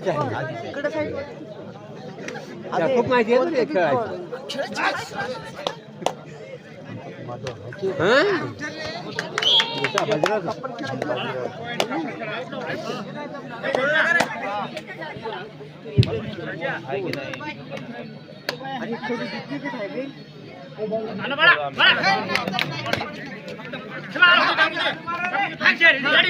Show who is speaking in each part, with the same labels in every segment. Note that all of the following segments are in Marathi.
Speaker 1: आधीच आहे. त्या खूप माहिती आहे ना ते खेळायचं. हं?
Speaker 2: थोडा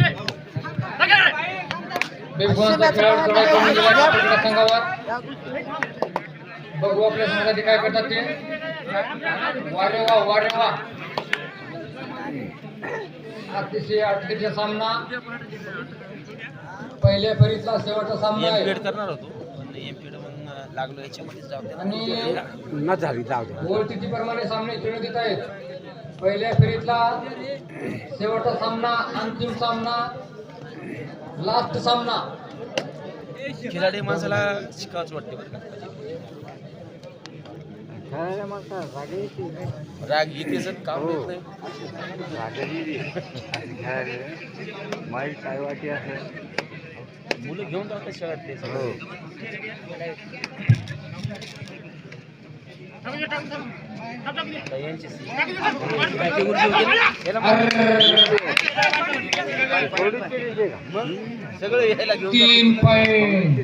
Speaker 2: बघू आपल्या संघाचे काय करतात ते. वारे वा वारे वा अतिशय अडचणीचा सामना. पहिल्या फेरीतला शेवटचा सामना आहे.
Speaker 3: करणार होतो लागलो याच्यामध्येच जाऊ दे.
Speaker 2: आणि
Speaker 1: न झाली जाऊ दे.
Speaker 2: गोल तिथीप्रमाणे सामने खेळण्यात येत आहेत. पहिल्या फेरीतला शेवटचा सामना अंतिम सामना. लास्ट सामना.
Speaker 3: खिलाडी माणसाला शिकावंच वाटते बरं का?
Speaker 1: राग येते.
Speaker 3: राग येतेच काम
Speaker 1: हो.
Speaker 3: येत नाही.
Speaker 1: माहीत काय वाटी
Speaker 3: मुलं घेऊन जातात शहरात ते
Speaker 1: हो.
Speaker 3: सगळं.
Speaker 2: तीन पॉईंट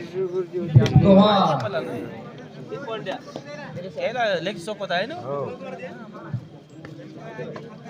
Speaker 3: लेग सोपत आहे ना?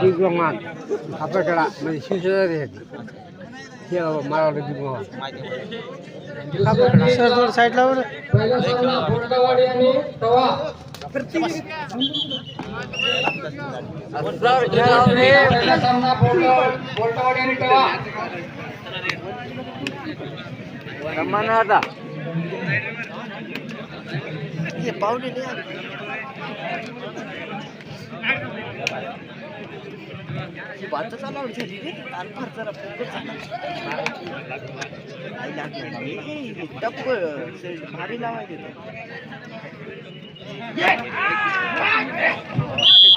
Speaker 1: दिग्गमान आपल्याकडा म्हणजे शिवसेना येते ते मारावलं दिग्गमान साईडला
Speaker 2: तवा पहिला सामना बोर्ड- बोर्डवाडी आणि तवा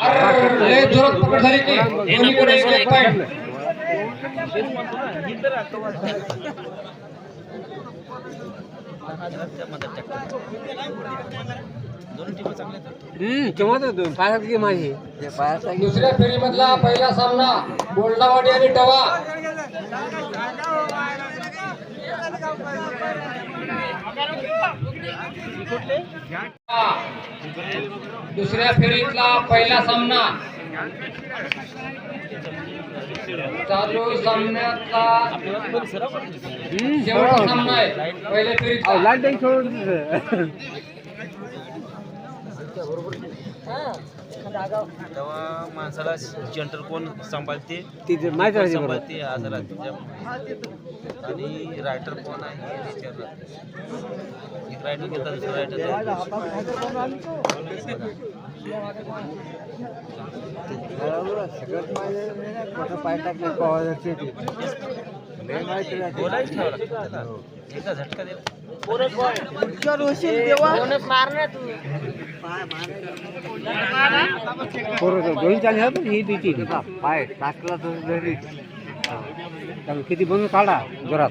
Speaker 1: आता
Speaker 2: अरे, लय जोरात पकड झाली की. एक पॉईंट
Speaker 3: आहेत.
Speaker 1: हम्म केव्हा तर पायात पायाचा गेम
Speaker 2: दुसऱ्या फेरीमधला पहिला सामना बोल्डावाडी आणि टवा. दुसऱ्या फेरीतला पहिला सामना. चालू सामन्यातला शेवटचा सामना आहे. पहिल्या
Speaker 1: अहो,
Speaker 2: फेरीतला
Speaker 1: लाइट दिलं.
Speaker 3: तेव्हा माणसाला जनरल कोण सांभाळते?
Speaker 1: तिथे माहिती
Speaker 3: कोण
Speaker 1: राहते बरोबर.
Speaker 3: सांभाळते? आजार आणि रायटर कोण आहे? हे विचारलं एक रायटर घेतात दुसरा रायटर
Speaker 1: बरोबर, सगळ्यात माझ्या कुठं पाय टाकले पवायचे ते. लय माहिती राहते.
Speaker 3: बोलायच ठेवावं लागतं त्याला. एकदा झटका दिला
Speaker 1: तर दोन पण ही का पाय टाकला तर किती बनवून काढा जोरात.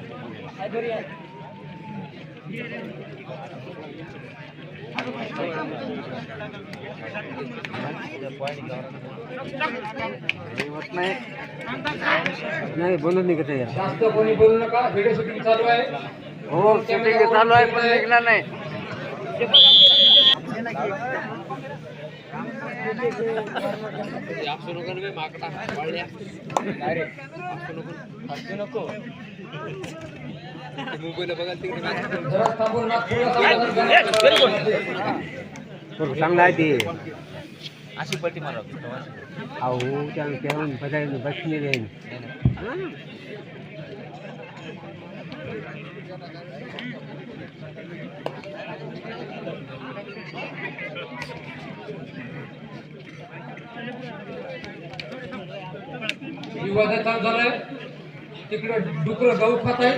Speaker 1: नाही नाही बनवून निघत.
Speaker 2: जास्त कोणी बोलू नका व्हिडिओ शूटिंग चालू आहे.
Speaker 1: हो शूटिंग चालू आहे पण निघणार नाही.
Speaker 2: जरा थांबून नको थोडा सावधान
Speaker 1: तिकडे चांगलं आहे ते
Speaker 3: अशी पट्टी मारा
Speaker 1: अहो त्यानं केवळ बसायला बसले जाईल
Speaker 2: विवाद चालू झालाय. तिकडे डुकर गहू खात आहे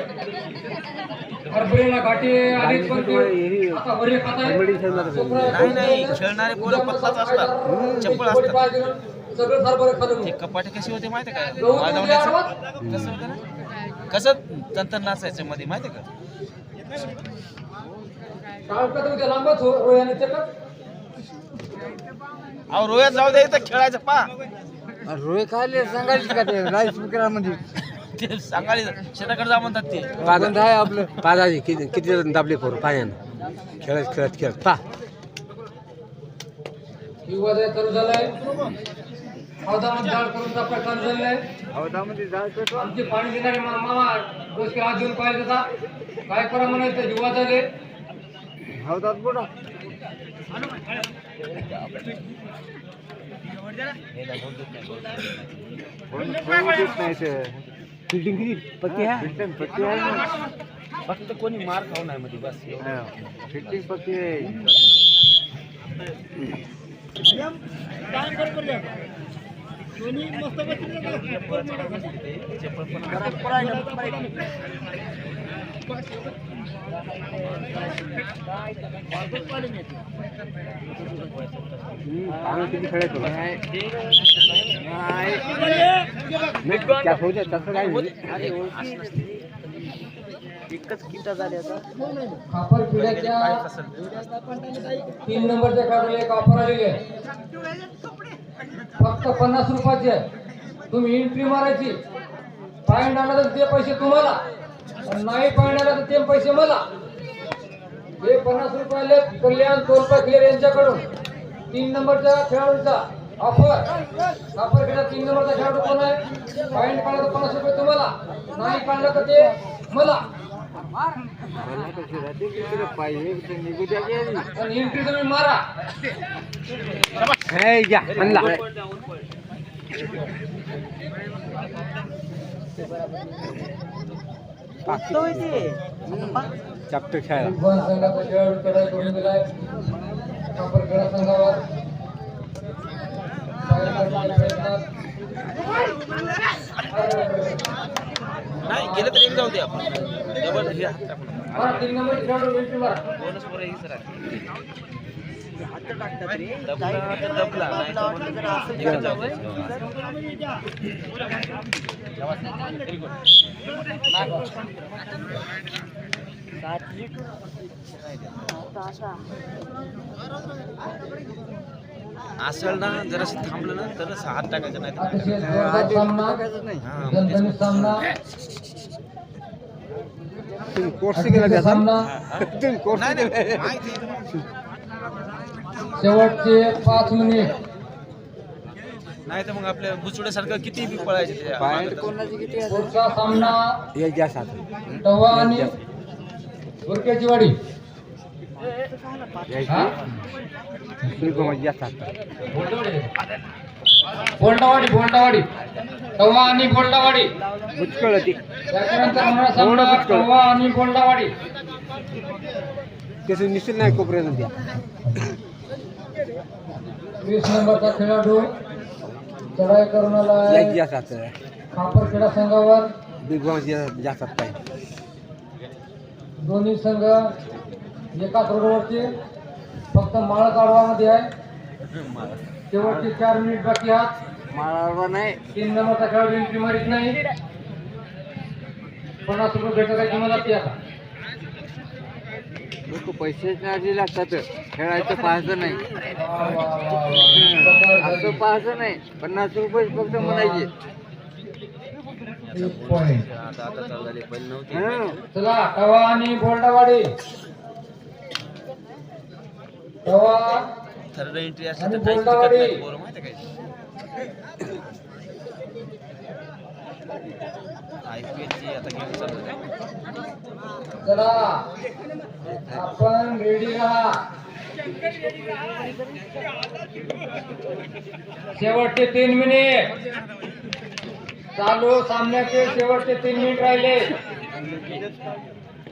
Speaker 2: हरभऱ्याला गाठी आलीच पण ते आता वरे खात आहे
Speaker 3: नाही नाही खेळणारे पोरं पतलाच असतात. चप्पल असतात.
Speaker 2: सगळं हरभरे खाल्लं
Speaker 3: ते कपाटे कसे होते माहिती का? वाजवण्याचं कसं होतं ना? कसं तंत्र नाचायचं मध्ये माहिती आहे का?
Speaker 2: काळकत उद्या लांबच हो रोयाने चकत
Speaker 3: अहो रोयात जाऊ दे इथं खेळायचं पा.
Speaker 1: रोय खायले सांगायचे का ते? राईसमध्ये
Speaker 3: ते सांगायला शेताकडे जा म्हणतात ते.
Speaker 1: पादा आहे आपलं. पादाजी किती किती जण दाबले पोरं पाण्यानं खेळत खेळत खेळत. पा.
Speaker 2: चालू झालाय. हौदामध्ये जाळ करून चालू
Speaker 1: हौदामध्ये
Speaker 2: आमचे पाणी देणारे मामा डोसके हात देऊन पाहिजे होता. काय करा म्हणायचं? युवा झाले.
Speaker 1: हौदात बोला. फिल्डिंग किती? पत्ती आहे? पत्ती आहे ना.
Speaker 3: फक्त कोणी मार खाऊ नाही मध्ये बस
Speaker 1: फिल्डिंग पत्ती आहे. पाणी
Speaker 3: एकच किटा आता
Speaker 2: पिढ्याच्या तीन नंबरच्या काढले एक ऑफर आहे फक्त पन्नास रुपयाचे. तुम्ही एंट्री मारायची. पॉईंट आला तर ते पैसे तुम्हाला. नाही आला तर ते पैसे मला. हे पन्नास रुपयाले कल्याण तोलपा क्लिअर यांच्याकडून. तीन नंबरच्या खेळाडूचा ऑफर खापर पिढ्या तीन नंबरचा खेळाडू कोण आहे? पॉईंट काढला तर पन्नास रुपये तुम्हाला. नाही काढलं तर ते मला. एंट्री तुम्ही मारा.
Speaker 1: हे घ्या आणला चॅप्टर खेळायला
Speaker 2: विद्वान संघाचा खेळाडू चढाई करून दिलाय कापर खेळा संघावर बाहेर काढण्याचा प्रयत्न.
Speaker 3: नाही गेलं तर एक जाऊ दे आपण डबल हे हात टाकून
Speaker 2: मारा तीन नंबर खेळाडू एंट्री मारा
Speaker 3: बोनस वर हेच राहते दबला तर दबला नाही तर तर. असेल ना जराशी थांबलं ना तरच हात टाकायचं नाही तर हा,
Speaker 1: तुम्ही कोर्स केला त्याचा तुम्ही कोर्स
Speaker 3: नाही.
Speaker 2: शेवटचे पाच मिनिट.
Speaker 3: नाही तर मग आपल्या बुचुड्यासारखं किती बी पळायचे त्याच्या
Speaker 1: पॉईंट
Speaker 3: मागं तर.
Speaker 1: कोणाची किती आहे
Speaker 2: पुढचा सामना
Speaker 1: हे घ्या सात.
Speaker 2: तवा आणि वाडी. हा? बोलटावाडी तवा आणि बोलटावाडी
Speaker 1: मुचकळ ती
Speaker 2: त्याच्यानंतर तवा आणि
Speaker 1: निश्चित नाही कोपऱ्यानं द्या.
Speaker 2: वीस नंबरचा खेळाडू. चढाई करून
Speaker 1: एक
Speaker 2: आलाय
Speaker 1: घ्या सात
Speaker 2: खापरखेडा संघावर.
Speaker 1: बिग बॉस घ्या सात काय
Speaker 2: दोन्ही संघ एकाच रोडवरती फक्त माळ काढवामध्ये आहे. शेवटचे चार मिनिट बाकी आहात.
Speaker 1: माळावर नाही.
Speaker 2: तीन नंबरचा खेळाडू एंट्री मारित नाही. पन्नास रुपये भेटत आहे तुम्हाला ते आता.
Speaker 1: लोक पैसे नाही लागतात. खेळायचं पाहायचं नाही.
Speaker 2: वा, वा, वा, वा.
Speaker 1: असं पाहायचं नाही. पन्नास रुपये फक्त म्हणायचे.
Speaker 3: थर्ड एंट्री असेल तर माहिती काय आय पी एलची आता गेम चालू आहे.
Speaker 2: चला. आपण रेडी राहा. शेवटचे तीन मिनिट चालू सामन्याचे शेवटचे तीन मिनिट राहिले.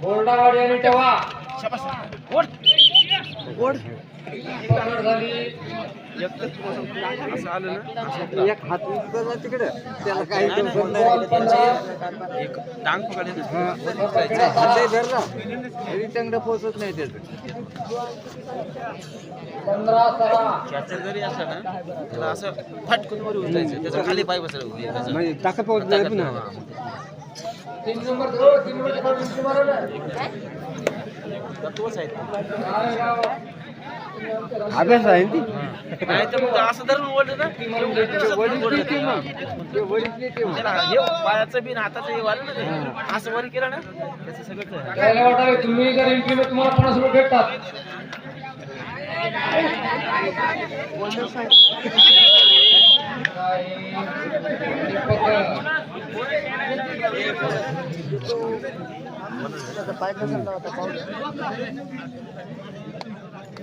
Speaker 2: बोर्डावाडी आणि
Speaker 3: ठेवा.
Speaker 1: एक हात तिकडे त्याला काही
Speaker 3: एक
Speaker 1: हातही धरला तरी चांगलं पोचत नाही त्याचं
Speaker 2: पंधरा सरा
Speaker 3: कॅचर जरी असला ना त्याला असं फटकून वर उठायचं त्याचा खाली पाय बसला
Speaker 1: म्हणजे ताकद नाही पुन्हा
Speaker 2: तीन नंबर तीन ना.
Speaker 3: तोच आहे?
Speaker 1: अभ्यास आहे ना ती?
Speaker 3: नाही तर मग असं धरून ओढलं ना ओढलं
Speaker 1: ते.
Speaker 3: त्याला हे पायाचं बिन हाताचं हे वाढलं ना ते. असं वर केलं ना त्याचं सगळं
Speaker 2: त्याला वाटावे तुम्ही जर तुम्हाला पन्नास रुपये भेटतात.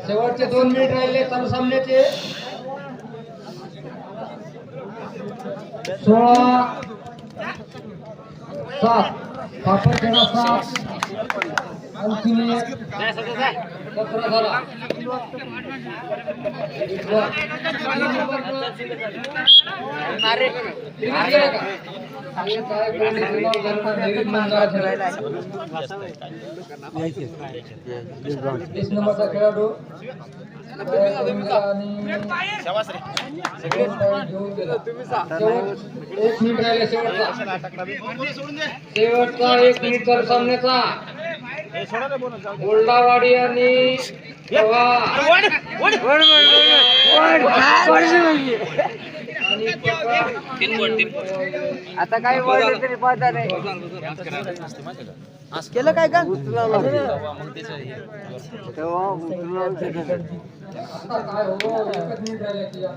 Speaker 2: शेवटचे दोन मिनिट राहिले चालू सामन्याचे. सोळा सात. पापड खेळा सात अंतिम सतरा झाला. नंबरचा खेळाडू एक मिनिट राहिले शेवटचा शेवटचा एक मिनिट सामन्याचा बोल्डावाडी आणि
Speaker 1: आता काय तरी पाहता नाही. केलं काय का.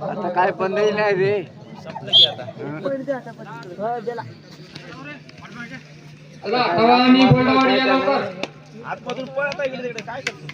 Speaker 2: आता काय
Speaker 1: पंधराही नाही रे.
Speaker 3: आता. आतमधून पळत आहे तिकडे. काय करतो?